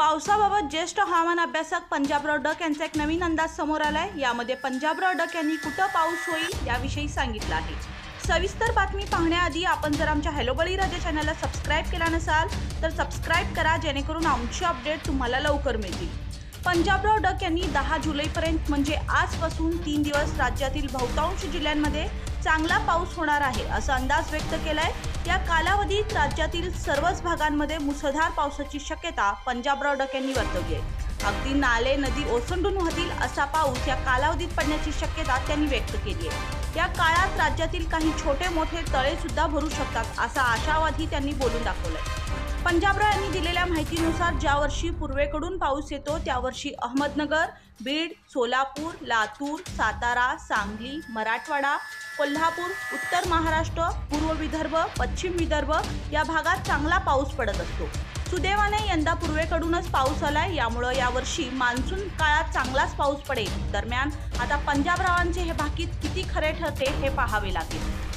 पावसाबाबत ज्येष्ठ हवामान अभ्यासक पंजाबराव डक यांचा एक नवीन अंदाज समोर आलाय. यामध्ये पंजाबराव डक यांनी कुठं पाऊस होईल याविषयी सांगितलं आहे. सविस्तर बातमी पाहण्याआधी आपण जर आमच्या हॅलो बळीराजा चॅनलला सबस्क्राईब केला नसाल तर सबस्क्राईब करा जेणेकरून आमचे अपडेट तुम्हाला लवकर मिळतील. पंजाबराव डक यांनी दहा जुलैपर्यंत म्हणजे आजपासून तीन दिवस राज्यातील बहुतांश जिल्ह्यांमध्ये चांगला पाऊस होणार आहे असा अंदाज व्यक्त केलाय. या कालावधीत राज्यातील सर्वच भागांमध्ये मुसळधार पावसाची शक्यता पंजाबराव डक यांनी वर्तवली आहे. अगदी नाले नदी ओसंडून वाहतील असा पाऊस या कालावधीत पडण्याची शक्यता त्यांनी व्यक्त केली आहे. या काळात राज्यातील काही छोटे मोठे तळे सुद्धा भरू शकतात असा आशावादही त्यांनी बोलून दाखवलाय. पंजाबराव यांनी दिलेल्या माहितीनुसार ज्या वर्षी पूर्वेकडून पाऊस येतो त्या वर्षी अहमदनगर बीड सोलापूर लातूर सातारा सांगली मराठवाडा कोल्हापूर उत्तर महाराष्ट्र पूर्व विदर्भ पश्चिम विदर्भ या भागात चांगला पाऊस पडत असतो. सुदैवाने यंदा पूर्वेकडूनच पाऊस आलाय. यामुळं यावर्षी मान्सून काळात चांगलाच पाऊस पडेल. दरम्यान आता पंजाबरावांचे हे भाकीत किती खरे ठरते हे पाहावे लागेल.